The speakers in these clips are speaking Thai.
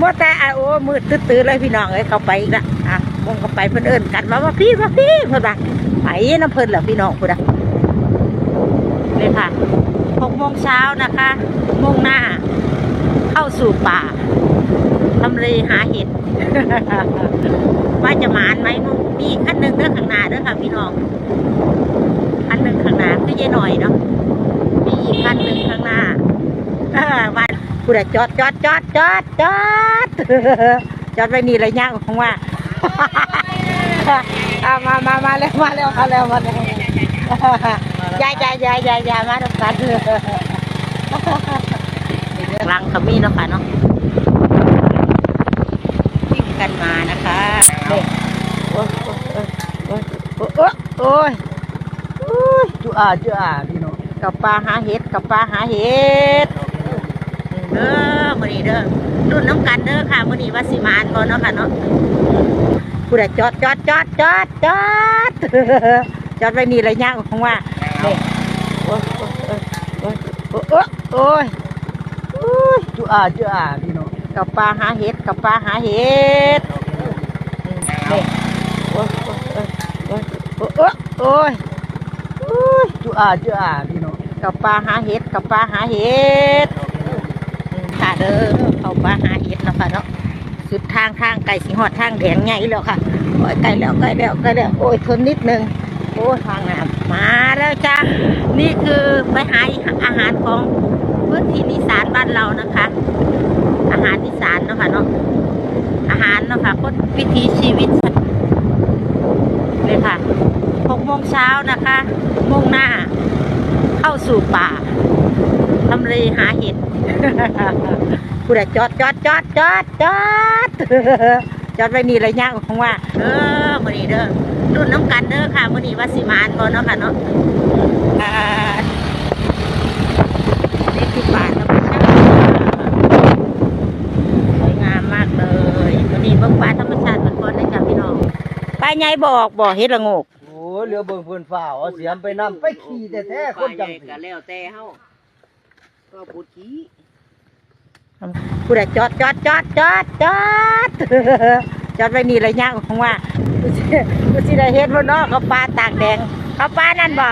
มัวแต่อะโอ้มืดตื้อๆเลยพี่น้องเอ้ยเขาไปอีกละอะมงเขาไปเพิ่นเอิ้นกันว่าว่าพี่ว่าพี่เพิ่นว่าไปน้ำเพิ่นเหรอพี่น้องพุ่นอะเลยค่ะหกโมงเช้านะคะมุ่งหน้า เข้าสู่ป่าทำเลหาเห็ดว่าจะหมานไหมนู่นมีอันหนึ่งเด้อข้างหน้าเด้อค่ะพี่น้องคันหนึ่งข้างหน้าก็ยังหน่อยเนาะมีอีกคันหนึ่งข้างหน้าเออวัน กูได้จอดจอดจอดจอดจอดจอดไปนี่ระยะของว่าเอามามามาแล้วมาแล้วมาแล้วมาแล้วยายยายยายยายยายมาทำกันลังขมิ้นเนาะค่ะเนาะวิ่งกันมานะคะนี่โอ้ยโอ้ยโอ้ยโอ้ยโอ้ยโอ้ยจุอาจุอาพี่น้องกับปลาหาเห็ดกับปลาหาเห็ด เด้อมื้อนี้เด้อรุ่นน้ำกันเด้อค่ะมื้อนี้ว่าสิมานบ่เนาะค่ะเนาะผู้ใดจอดจอดจอดจอดจอดจอดไว้นี่ระยะของว่านี่โอ้ยโอ้ยโอ้ยโอ้ยโอ้ยโอ้ยจุอาจุอาพี่น้องกับปลาหาเห็ดกับปลาหาเห็ดนี่โอ้ยโอ้ยโอ้ยโอ้ยโอ้ยโอ้ยโอ้ยจุอาจุอาพี่น้องกับปลาหาเห็ดกับปลาหาเห็ด เด้อเขาปลาหาเห็ดนาะค่ะเนาะสุดทางทางไก่สีหอดทางแดงใหญ่แล้วค่ะโอ้ยไก่แล้วไก่แล้วไก่แล้วโอ้ยทนนิดนึงโอ้ทางน้ำมาแล้วจ้านี่คือไปหาอาหารของพื้นที่อีสานบ้านเรานะคะ อาหารอีสานเนาะค่ะเนาะอาหารเนาะค่ะคนวิถีชีวิตเลยค่ะหกโมงเช้านะคะ มุ่งหน้าเข้าสู่ป่าำเลหาเห็ดผู้ใดจอดจอดจอดจอดจอดจอดไว้นี่ระยะของว่าเด้อมื้อนี้เด้อรุ่นน้ำกันเด้อค่ะมื้อนี้ว่าสิมานบ่เนาะค่ะเนาะอ่านี่คือป่าธรรมชาติสวยงามมากเลยมื้อนี้เบิ่งป่าธรรมชาติเหมือนก่อนเลยจ้ะพี่น้องป้าใหญ่บอกบ่เฮ็ดละโงกโอ้เรือเบิ่งเพิ่นฝ่าเอาเสียมไปนํไปขี่แต่แท้ๆคนจังสิก็แล้วแต่เฮา ก็พูดขี้ผู้ใดจอดจอดจอดจอดจอดจอดไว้นี่ระยะของว่ากูสิกูสิได้เห็นว่าน้องเขาปลาตากแดงเขาปลานั่นบ่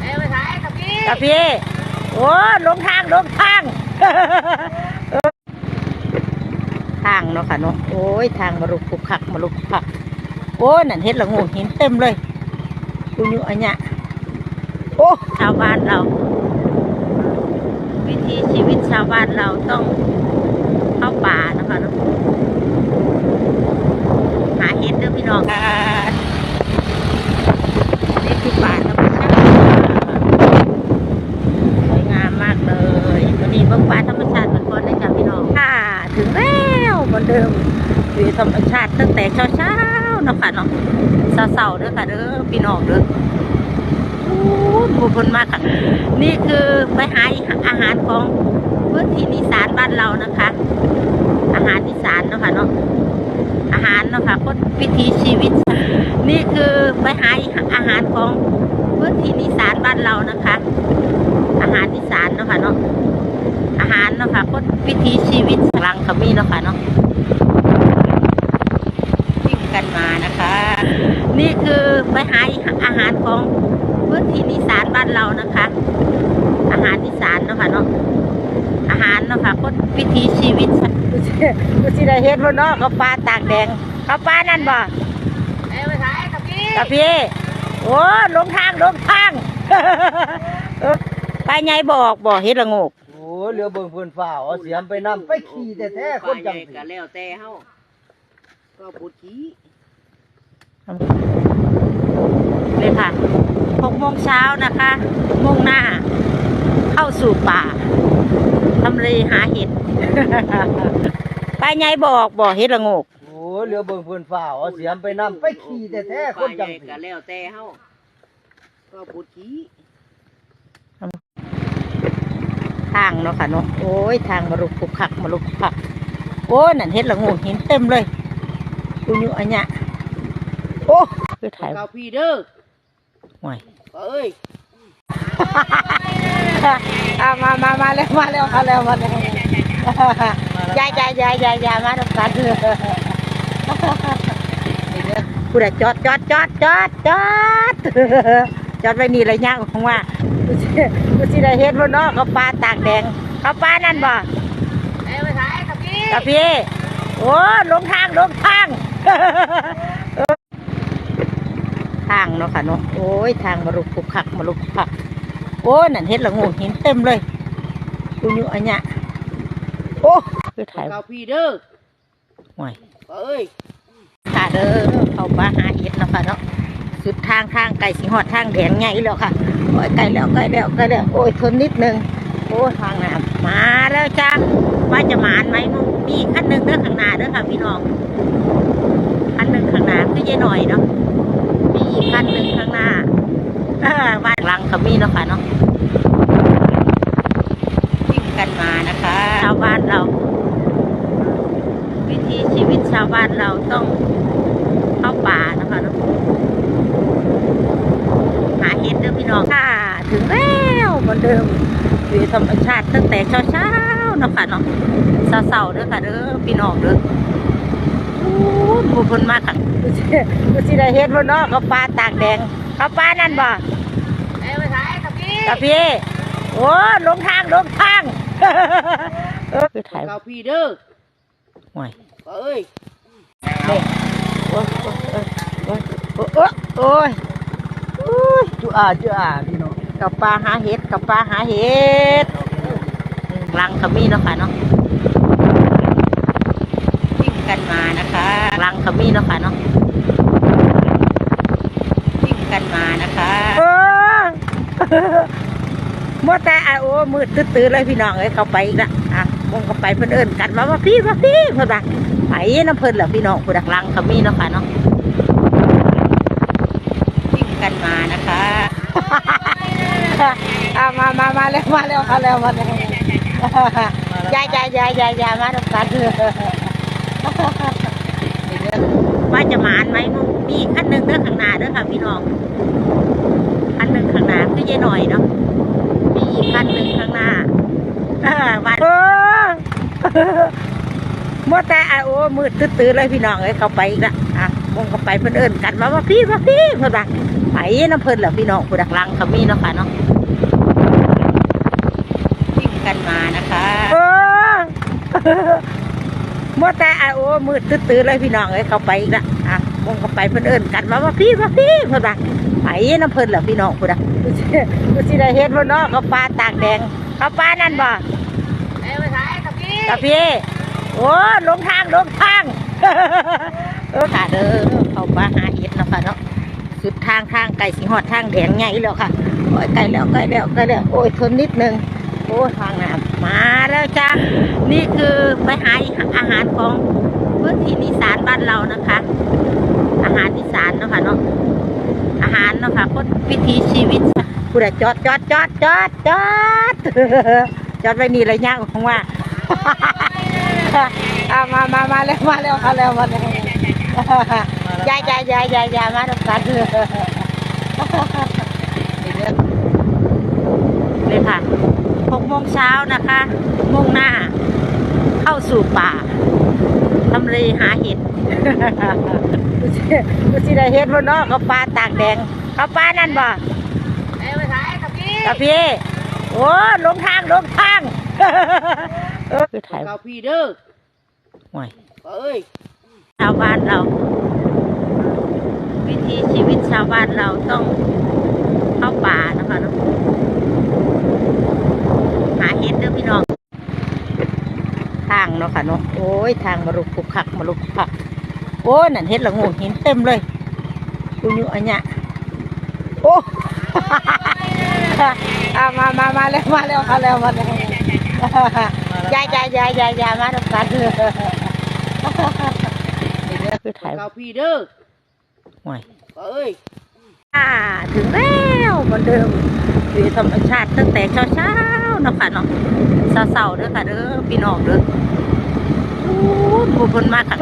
เอ้ยไปถ่ายกับพี่กับพี่โอ้ลงทางลงทางเออทางเนาะค่ะเนาะโอ้ยทางมาลุกขุกขักมาลุกขุกขักโอ้ยนั่นเห็ดละงูหินเต็มเลยกูอยู่อันเนี้ยโอ้ชาวบ้านเรา วิถีชีวิตชาวบ้านเราต้องเข้าป่านะคะนะหาเห็ดเด้อพี่น้องนี่คือป่าธรรมชาติสวยงามมากเลยวันนี้เบิ่งป่าธรรมชาติเหมือนก่อนเลยจ้ะพี่น้องค่ะถึงแล้วเหมือนเดิมวิวธรรมชาติตั้งแต่เช้าๆนะค่ะเนาะเสาๆเด้อค่ะเด้อพี่น้องเด้อ โอ้ขอบคุณมากค่ะ นี่คือไปหาอาหารของพื้นที่อีสานบ้านเรานะคะ อาหารอีสานเนาะค่ะเนาะอาหารเนาะค่ะคนวิถีชีวิต นี่คือไปหาอาหารของพื้นที่อีสานบ้านเรานะคะ อาหารอีสานเนาะค่ะเนาะอาหารเนาะค่ะคนวิถีชีวิตลังขมิ้นเนาะค่ะเนาะวิ่งกันมานะคะ นี่คือไปหาอาหารของพื้นที่อีสานบ้านเรานะคะ อาหารอีสานเนาะค่ะเนาะอาหารเนาะค่ะคนวิถีชีวิตกูสิกูสิได้เห็นว่าน้องเขาปลาตากแดงเขาปลานั่นบ่เอ้ยไปถ่ายกับพี่กับพี่โอ้ลงทางลงทางเออไปไงบอกบ่เฮ็ดละโงกโอ้เรือเบิ่งเพิ่นฝ่าเอาเสียมไปนํไปขี่แต่แท้ๆคนจังสิก็แล้วแต่เฮาก็พูดขี้ เลยค่ะหกโมงเช้านะคะ มุ่งหน้า เข้าสู่ป่าทำเลหาเห็ดไปไงบอกบ่เฮ็ดละโงกโอ้เรือเบิ่งเพิ่นฝ่าเอาเสียมไปนํไปขี่แต่แท้ๆคนจังสิก็แล้วแต่เฮาก็พูดขี้ทางเนาะค่ะเนาะโอ้ยทางมาลุกขุกขักมาลุกขุกขักโอ้ยนั่นเฮ็ดละโงูหินเต็มเลยกูอยู่อันเนี้ย โอ้คือถ่ายกับพี่เด้อห่วยเอ้ยอะมามามาแล้วมาแล้วมาแล้วมาแล้วยายยายยายยายยายมาทำกันกูได้จอดจอดจอดจอดจอดจอดไปนี่เลยย่างของว่ากูสิกูสิได้เห็นว่าน้องเขาปลาตากแดงเขาปลานั่นบ่เอ้ยไปถ่ายกับพี่กับพี่โอ้ลงทางลงทางทางเนาะค่ะเนาะโอ้ยทางมาลุกคุกคักมาลุกคุกคัก โอ้ยนั่นเห็ดละงูหินเต็มเลยกูอยู่อันเนี้ยโอ้คือถ่ายกับพี่เด้อห่วยเอ้ยค่ะเด้อเขาปลาหาเห็ดเนาะค่ะเนาะสุดทางทางไก่สิหอดทางแดงไงแล้วค่ะโอ้ยไก่แล้วไก่แล้วไก่แล้วโอ้ยทนนิดนึงโอ้ยทางน้ำมาแล้วจ้าว่าจะหมานไหมมึงมีขั้นหนึ่งเด้อข้างหน้าเด้อค่ะพี่น้องขั้นหนึ่งข้างหน้าคือยายหน่อยเนาะมีอีกขั้นหนึ่งข้างหน้าเออ บ้านหลังเขามีเนาะค่ะเนาะวิ่งกันมานะคะ ชาวบ้านเรา วิถีชีวิตชาวบ้านเราต้องเข้าป่านะคะเนาะหาเห็ดเด้อพี่น้องค่ะ ถึงแล้วเหมือนเดิมอยู่ธรรมชาติตั้งแต่เช้าเช้าๆเนาะค่ะเนาะเสาๆเด้อค่ะเด้อพี่น้องเด้อโอ้ยผู้คนมากค่ะกูสิกูสิได้เห็ดว่น้องเขาปลาตากแดงเขาปลานั่นบ่เอ้ยไปถ่าย กับพี่กับพี่โอ้ลงทางลงทางเออคือถ่ายกับพี่เด้อห่วยเอ้ยนี่โอ้ยโอ้ยโอ้ยโอ้ยโอ้ยโอ้ยจุอาจุอาพี่น้องกับปลาหาเห็ดกับปลาหาเห็ดอืมลังขมิ้นเนาะค่ะเนาะวิ่งกันมานะคะลังขมิ้นเนาะค่ะเนาะวิ่งกันมานะคะโอ้ มดแต่อะโอ้มืดตื้อๆเลยพี่น้องเอ้ยเขาไปอีกละอะมงเขาไปเพิ่นเอิ้นกันมาว่าพี่ว่าพี่เพิ่นว่าไปน้ำเพิ่นเหรอพี่น้องผู้ดักลังขมิ้นเนาะค่ะเนาะวิ่งกันมานะคะอามามามาแล้วมาแล้วมาแล้วมาแล้วยายยายยายยายยายมาทำกันว่าจะมานไหมมึงมีขั้นหนึ่งเด้อข้างหน้าเด้อค่ะพี่น้อง นหนึ่งข้างหน้าคือยายหน่อยเนาะมีอีกขั้นหนึ่งข้างหน้าเออวันโอ้มดแต่อะโอ้มืดตื้อๆเลยพี่น้องเอ้ยเข้าไปอีกละอะมงเข้าไปเพิ่นเอิ้นกันมาว่าพี่ว่าพี่เพิ่นว่าไปน้ำเพิ่นเหรอพี่น้องผู้ดักลังเขามีเนาะค่ะเนาะวิ่งกันมานะคะโอ้มดแต่อะโอ้มืดตื้อๆเลยพี่น้องเอ้ยเข้าไปอีกละอะมงเข้าไปเพิ่นเอิ้นกันมาว่าพี่ว่าพี่เพิ่นว่า ไปน้ำเพิ่นเหรอพี่น้องผู้ใดกูสิกูสิได้เห็นว่าน้องเขาปลาตากแดงเขาปลานั่นบ่เอ้ยไปถ่ายกับพี่กับพี่โอ้ลงทางลงทางเออค่ะเด้อเขาปลาหาเห็ดเนาะค่ะเนาะสุดทางทางไก่สิหอดทางแดงไงแล้วค่ะโอ้ยไก่แล้วไก่แล้วไก่แล้วโอ้ยทนนิดนึงโอ้ทางน้ำมาแล้วจ้านี่คือไปหาอาหารของพื้นที่อีสานบ้านเรานะคะ อาหารอีสานเนาะค่ะเนาะ อาหารเนาะค่ะคนวิถีชีวิตผู้ใดจอดจอดจอดจอดจอดจอดไปนี่เลยย่างของว่าอามามามาแล้วมาแล้วมาแล้วมาแล้วยายยายยายยายยายมาทำกันเลยค่ะหกโมงเช้านะคะ มุ่งหน้า เข้าสู่ป่า ทำเลหาเห็ดกูสิกูสิได้เห็ดว่าน้องเขาปลาตากแดงเขาปลานั่นบ่เอ้ยไปถ่ายกับพี่กับพี่โอ้ลงทางลงทางเออคือถ่ายกับพี่เด้อห่วยเอ้ยชาวบ้านเรา วิถีชีวิตชาวบ้านเราต้องเข้าป่านะคะเนาะหาเห็ดเด้อพี่น้องทางเนาะค่ะเนาะโอ้ยทางมาลุกคุกคักมาลุกคุกคัก โอ้ยนั่นเห็ดละงูหินเต็มเลยกูอยู่อันเนี้ยโอ้อามามามาแล้วมาแล้วมาแล้วมาแล้วยายยายยายยายยายมาทำกันคือถ่ายกับพี่เด้อห่วยเอ้ยค่ะถึงแล้วเหมือนเดิมอยู่ธรรมชาติตั้งแต่เช้าเช้าๆ เนาะค่ะเนาะเสาๆเด้อค่ะเด้อพี่น้องเด้อโอ้ยผู้คนมากค่ะ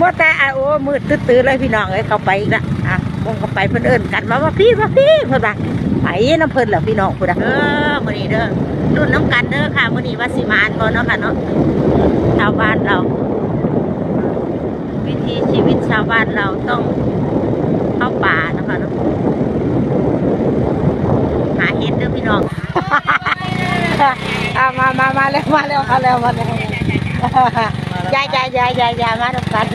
มดแต่อะโอ้มืดตื้อๆเลยพี่น้องเอ้ยเข้าไปอีกละอะมงเข้าไปเพิ่นเอิ้นกันมาว่าพี่ว่าพี่เพิ่นว่าไปน้ำเพิ่นเหรอพี่น้องผู้ใดเออมื้อนี้เด้อดุนน้ำกันเด้อค่ะมื่อนี้ว่าสิมานบ่เนาะค่ะเนาะชาวบ้านเรา วิถีชีวิตชาวบ้านเราต้องเข้าป่านะคะเนาะ หาเห็ดเด้อพี่น้องอะมามามาเร็วมาเร็วมาเร็วมาเร็วยายยายยายยายยายมาทุกัน